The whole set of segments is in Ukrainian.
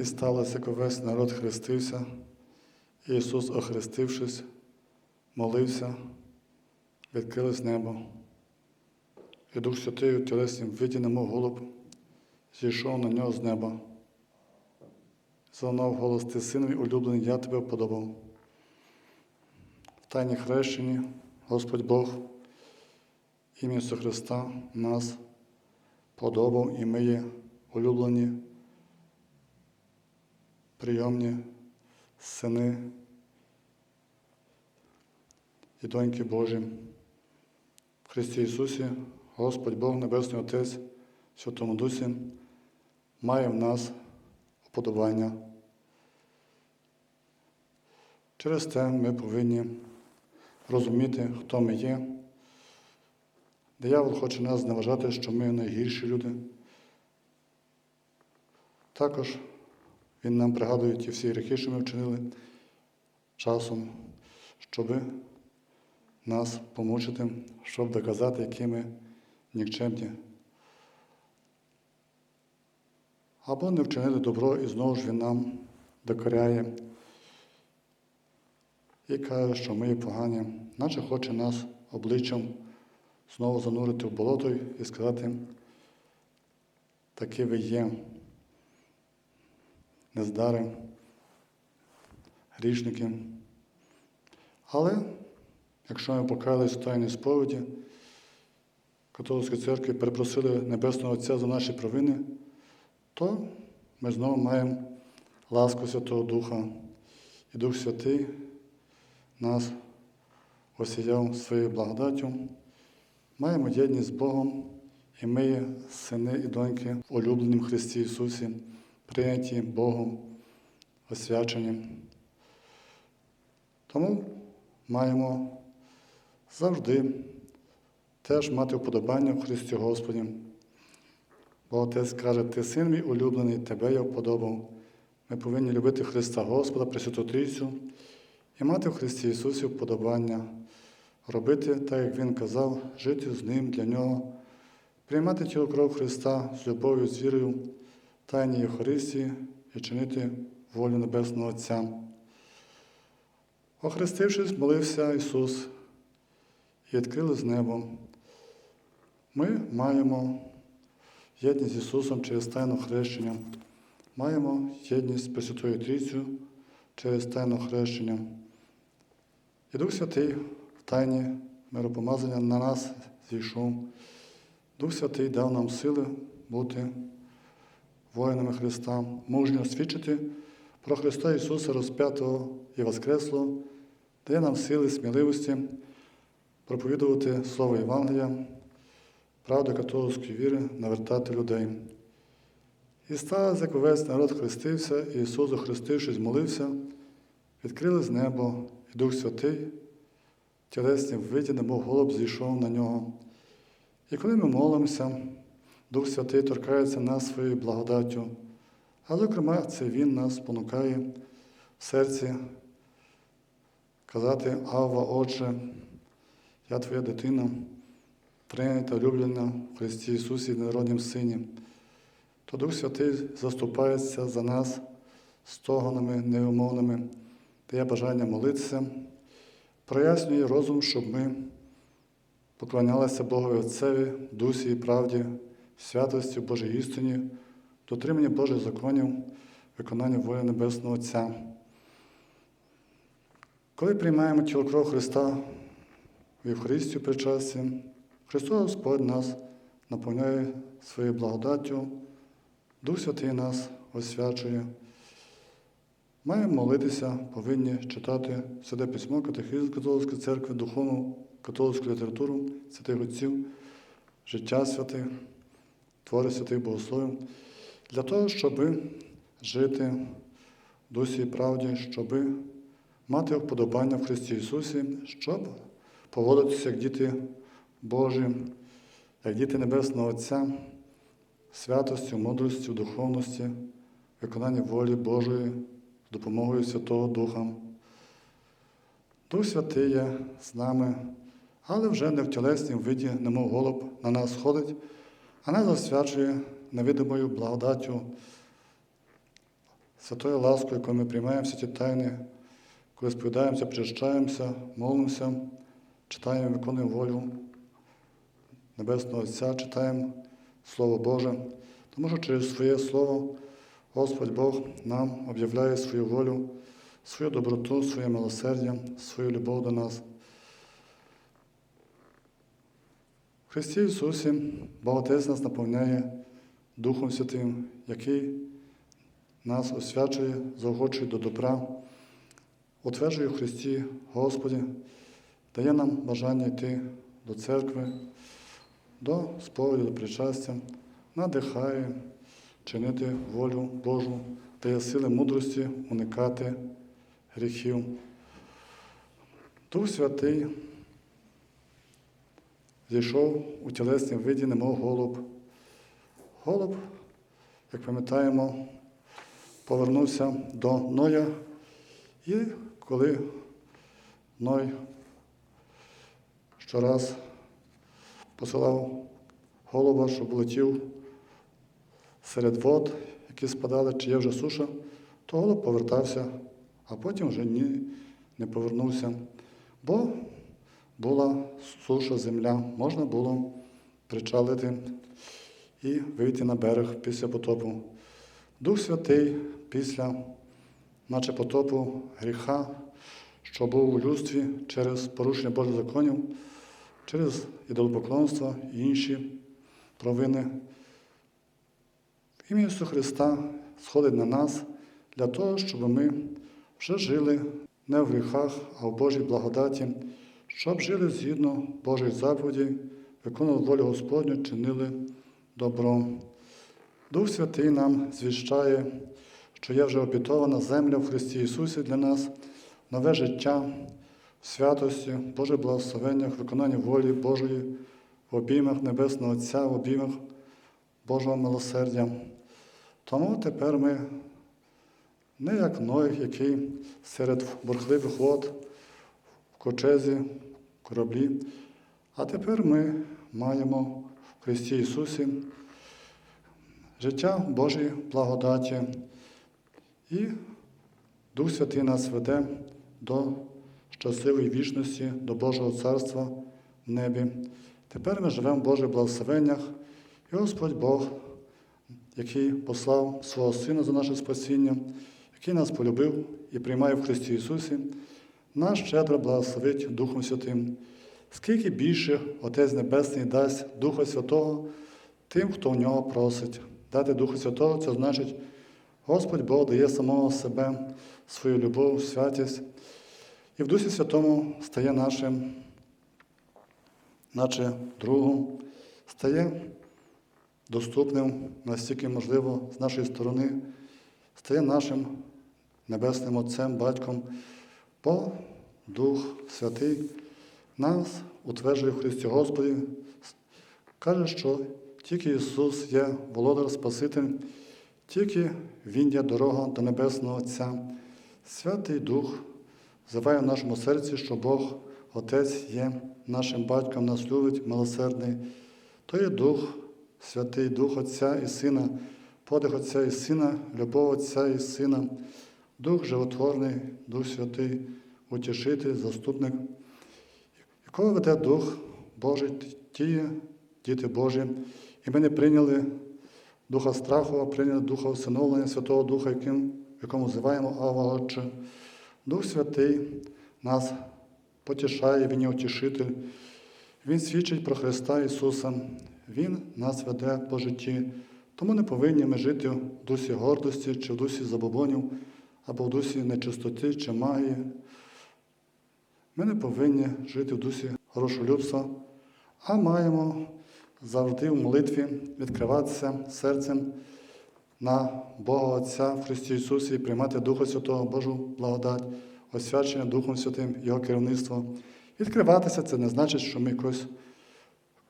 І сталося, як весь народ хрестився, і Ісус, охрестившись, молився, відкрилось небо. І Дух Святий у тілеснім виді, немов голуб, зійшов на нього з неба. Залунав голос ти син мій улюблений, я тебе вподобав. В тайні хрещенні Господь Бог ім'я Христа нас подобав, і ми є улюблені, прийомні сини і доньки Божі. В Христі Ісусі, Господь Бог, Небесний Отець, Святому Дусі, має в нас уподобання. Через те ми повинні розуміти, хто ми є. Диявол хоче нас зневажати, що ми найгірші люди. Також він нам пригадує ті всі гріхи, що ми вчинили часом, щоб нас помучити, щоб доказати, які ми нікчемні. Або не вчинили добро, і знову ж він нам докоряє і каже, що ми є погані, наче хоче нас обличчям знову занурити в болото і сказати, такі ви є, нездари, грішники. Але якщо ми покаялись в тайній сповіді, католицької церкви перепросили Небесного Отця за наші провини, то ми знову маємо ласку Святого Духа. І Дух Святий нас осіяв своєю благодаттю. Маємо єдність з Богом, і ми сини і доньки в улюбленім Христі Ісусі, прийняті Богом, освячені. Тому маємо завжди теж мати вподобання в Христі Господі. Бо Отець каже, ти син мій улюблений, тебе я вподобав. Ми повинні любити Христа Господа, Пресвяту Трійцю і мати в Христі Ісусі вподобання, робити так, як Він казав, жити з Ним для Нього, приймати тіло кров Христа з любов'ю, з вірою, тайні Євхаристії і чинити волю Небесного Отця. Охрестившись, молився Ісус і відкрили з небо. Ми маємо єдність з Ісусом через тайну хрещення, маємо єдність з Пресвятою Трійцю через тайну хрещення. І Дух Святий в тайні миропомазання на нас зійшов. Дух Святий дав нам сили бути воїнами Христа, мужньо свідчити про Христа Ісуса розп'ятого і Воскреслого, дає нам сили, сміливості проповідувати Слово Євангелія, правду католицької віри, навертати людей. І сталося, як увесь народ хрестився, і Ісус, охрестившись, молився, відкрили з небо, і Дух Святий, тілесні виді, немов голуб зійшов на нього. І коли ми молимося, Дух Святий торкається нас своєю благодаттю, а зокрема, це Він нас спонукає в серці казати Авва, Отче, я твоя дитина, прийнята, улюблена в Христі Ісусі, народнім Сині то Дух Святий заступається за нас стогонами невимовними, дає бажання молитися, прояснює розум, щоб ми поклонялися Богові Отцеві, дусі і правді, святості, Божій істині, дотримання Божих законів, виконання волі Небесного Отця. Коли приймаємо тіло кров Христа в Євхаристію причасті, Христос Господь нас наповняє своєю благодаттю. Дух Святий нас освячує. Маємо молитися, повинні читати Святе письмо, катехизм католицької церкви, духовну католицьку літературу, святих отців, життя святих, твори святих богословів, для того, щоб жити в дусі і правді, щоб мати вподобання в Христі Ісусі, щоб поводитися як діти Божі, як діти Небесного Отця святостю, мудростю, духовності, виконанні волі Божої з допомогою Святого Духа. Дух Святий є з нами, але вже не в тілеснім виді, немов голуб, на нас сходить, а нас освячує невидимою благодаттю святою ласкою, коли ми приймаємо всі ті тайни, коли сповідаємося, причащаємося, молимося, читаємо, виконуємо волю Небесного Отця, читаємо Слово Боже, тому що через своє Слово Господь Бог нам об'являє свою волю, свою доброту, своє милосердя, свою любов до нас. Христі Ісусі Бог нас наповняє Духом Святим, який нас освячує, заохочує до добра, утверджує в Христі Господі, дає нам бажання йти до церкви, до сповіді, до причастя, надихає чинити волю Божу, дає сили мудрості уникати гріхів. Дух Святий зійшов у тілесній виді, немов голуб. Голуб, як пам'ятаємо, повернувся до Ноя, і коли Ной щораз посилав голуба, щоб летів серед вод, які спадали, чи є вже суша, то голуб повертався, а потім вже ні, не повернувся. Бо була суша земля, можна було причалити і вийти на берег після потопу. Дух Святий після, наче потопу гріха, що був у людстві через порушення Божих законів, через ідолопоклонство і інші провини. Ім'я Ісуса Христа сходить на нас для того, щоб ми вже жили не в гріхах, а в Божій благодаті, щоб жили згідно Божих заповідей, виконували волю Господню, чинили добро. Дух Святий нам звіщає, що є вже обітована земля в Христі Ісусі для нас, нове життя святості, Божих благословеннях, виконанні волі Божої, в обіймах Небесного Отця, в обіймах Божого милосердя. Тому тепер ми не як Ной, який серед бурхливих вод кочезі, кораблі, а тепер ми маємо в Христі Ісусі життя в Божій благодаті. І Дух Святий нас веде до щасливої вічності, до Божого Царства в небі. Тепер ми живемо в Божих благословеннях, і Господь Бог, який послав свого Сина за наше спасіння, який нас полюбив і приймає в Христі Ісусі, нас щедро благословить Духом Святим. Скільки більше Отець Небесний дасть Духа Святого тим, хто в нього просить. Дати Духа Святого це значить, Господь Бог дає самого себе, свою любов, святість, і в Дусі Святому стає нашим, наче другом, стає доступним настільки можливо з нашої сторони, стає нашим Небесним Отцем, Батьком, бо Дух Святий нас утверджує в Христі Господі, каже, що тільки Ісус є володар Спаситель, тільки Він є дорога до Небесного Отця. Святий Дух взиває в нашому серці, що Бог, Отець є нашим батьком, нас любить, милосердний. То є Дух, Святий Дух Отця і Сина, подих Отця і Сина, любов Отця і Сина, Дух животворний, Дух Святий, утішитель, заступник, якого веде Дух Божий, ті діти Божі, і ми не прийняли Духа страху, а прийняли Духа усиновлення Святого Духа, яким, якому називаємо Ава Отче. Дух Святий нас потішає, Він є утішитель, Він свідчить про Христа Ісуса, Він нас веде по житті. Тому не повинні ми жити в дусі гордості, чи в дусі забобонів, або в дусі нечистоти чи магії. Ми не повинні жити в дусі грошолюбства, а маємо завжди в молитві відкриватися серцем на Бога Отця в Христі Ісусі і приймати Духа Святого, Божу благодать, освячення Духом Святим, Його керівництво. Відкриватися це не значить, що ми якось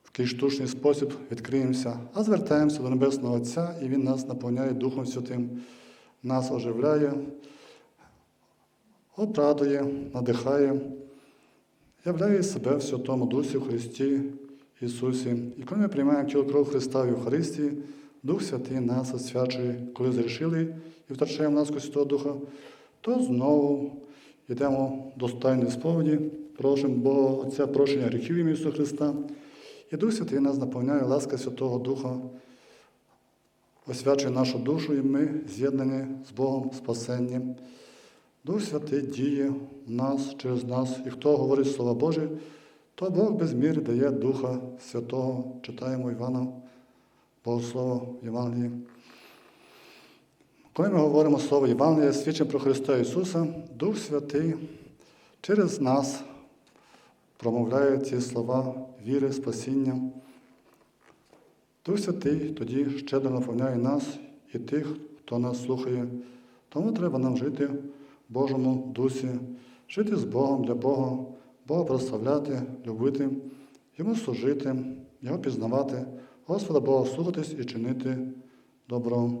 в якийсь штучний спосіб відкриємося, а звертаємося до Небесного Отця, і Він нас наповняє Духом Святим, нас оживляє, обрадує, надихає, являє себе в Святому Дусі Христі Ісусі. І коли ми приймаємо тіло кров Христа в Євхаристії, Дух Святий нас освячує, коли зрішили і втрачаємо ласку Святого Духа, то знову йдемо до стайної сповіді, просимо Бога Отця прощення гріхів ім'я Ісуса Христа. І Дух Святий нас наповняє ласка Святого Духа, освячує нашу душу, і ми з'єднані з Богом спасенні. Дух Святий діє в нас через нас, і хто говорить Слова Божі, то Бог без міри дає Духа Святого. Читаємо Івана Богослова Євангелії. Коли ми говоримо слово Євангелія, свідчимо про Христа Ісуса, Дух Святий через нас промовляє ці слова віри, спасіння. Дух Святий тоді щедро наповняє нас і тих, хто нас слухає. Тому треба нам жити Божому дусі, жити з Богом для Бога, Бога прославляти, любити, Йому служити, Його пізнавати, Господа Бога слухатись і чинити добро.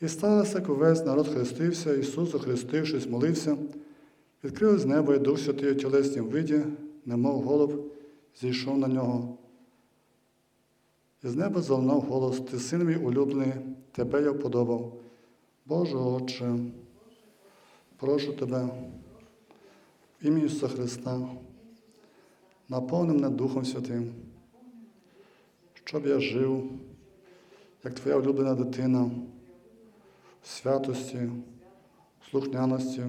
І сталося, як увесь народ хрестився, Ісус, охрестившись, молився, відкрили з неба і Дух Святий у тілеснім виді, немов голуб, зійшов на нього. І з неба залунав голос, ти син мій улюблений, тебе я вподобав. Боже Отче, прошу тебе, в ім'я Ісуса Христа, наповни мене Духом Святим, щоб я жив, як Твоя улюблена дитина, в святості, слухняності,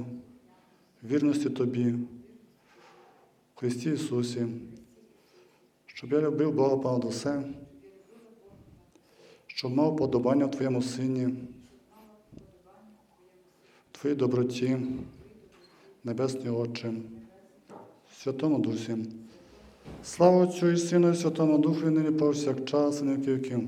вірності Тобі, в Христі Ісусі, щоб я любив Бога понад щоб мав подобання в Твоєму Сині, Твоїй доброті, Небесний Отче, Святому Дусі. Слава Отцю і Сину, і Святому Духу, і нині повсякчас, і на віки.